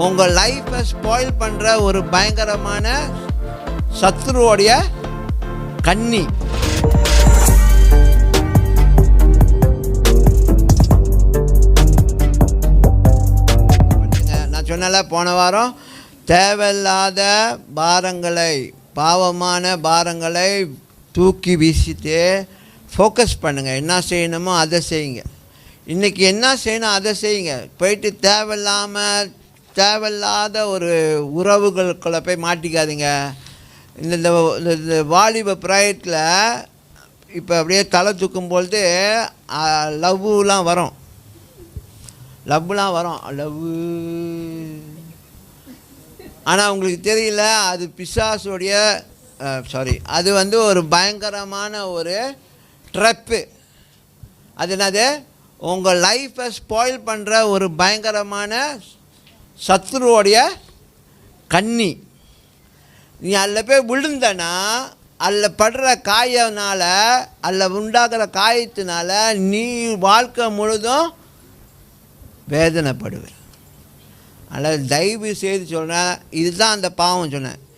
உங்கள் லைஃப்பை ஸ்பாயில் பண்ணுற ஒரு பயங்கரமான சத்ருவோடைய கன்னி பண்ணுங்க. நான் சொன்னல போன வாரம் தேவையில்லாத பாரங்களை பாவமான பாரங்களை தூக்கி வீசிட்டு ஃபோக்கஸ் பண்ணுங்கள் என்ன செய்யணுமோ அதை செய்யுங்க. இன்றைக்கி என்ன செய்யணும் அதை செய்யுங்க. போயிட்டு தேவையில்லாமல் தேவையில்லாத ஒரு உறவுகளுக்குள்ளே போய் மாட்டிக்காதீங்க. இந்த இந்த இந்த- இந்த வாலிப ப்ராயத்தில் இப்போ அப்படியே தலை தூக்கும்பொழுது லவ்லாம் வரும். லவ்லாம் வரும். லவ் ஆனால் உங்களுக்கு தெரியல அது பிசாசுடைய சாரி அது வந்து ஒரு பயங்கரமான ஒரு ட்ரப்பு. அது என்னது? உங்கள் லைஃப்பை ஸ்பாயில் பண்ணுற ஒரு பயங்கரமான சத்ருவோடைய கன்னி. நீ அதில் போய் விழுந்தனா அதில் படுற காயனால அதில் உண்டாகிற காயத்தினால நீ வாழ்க்கை முழுதும் வேதனைப்படுவேன். அதனால் தயவு செய்து சொல்கிறேன் இதுதான் அந்த பாவம் சொன்னேன்.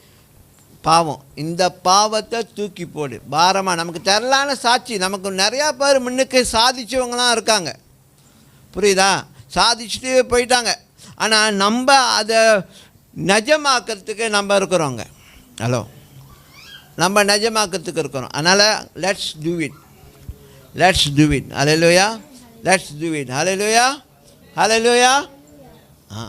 பாவம். இந்த பாவத்தை தூக்கி போடு. பாரமாக நமக்கு தெரிலான சாட்சி. நமக்கு நிறையா பேர் முன்னுக்கு சாதிச்சவங்களாம் இருக்காங்க. புரியுதா? சாதிச்சுட்டு போயிட்டாங்க. ஆனால் நம்ம அதை நிஜமாக்கிறதுக்கு நம்ம இருக்கிறோங்க. ஹலோ நம்ம நிஜமாக்கிறதுக்கு இருக்கிறோம். அதனால் let's do it let's do it hallelujah let's do it ஹalleluya அலையிலோயா ஆ.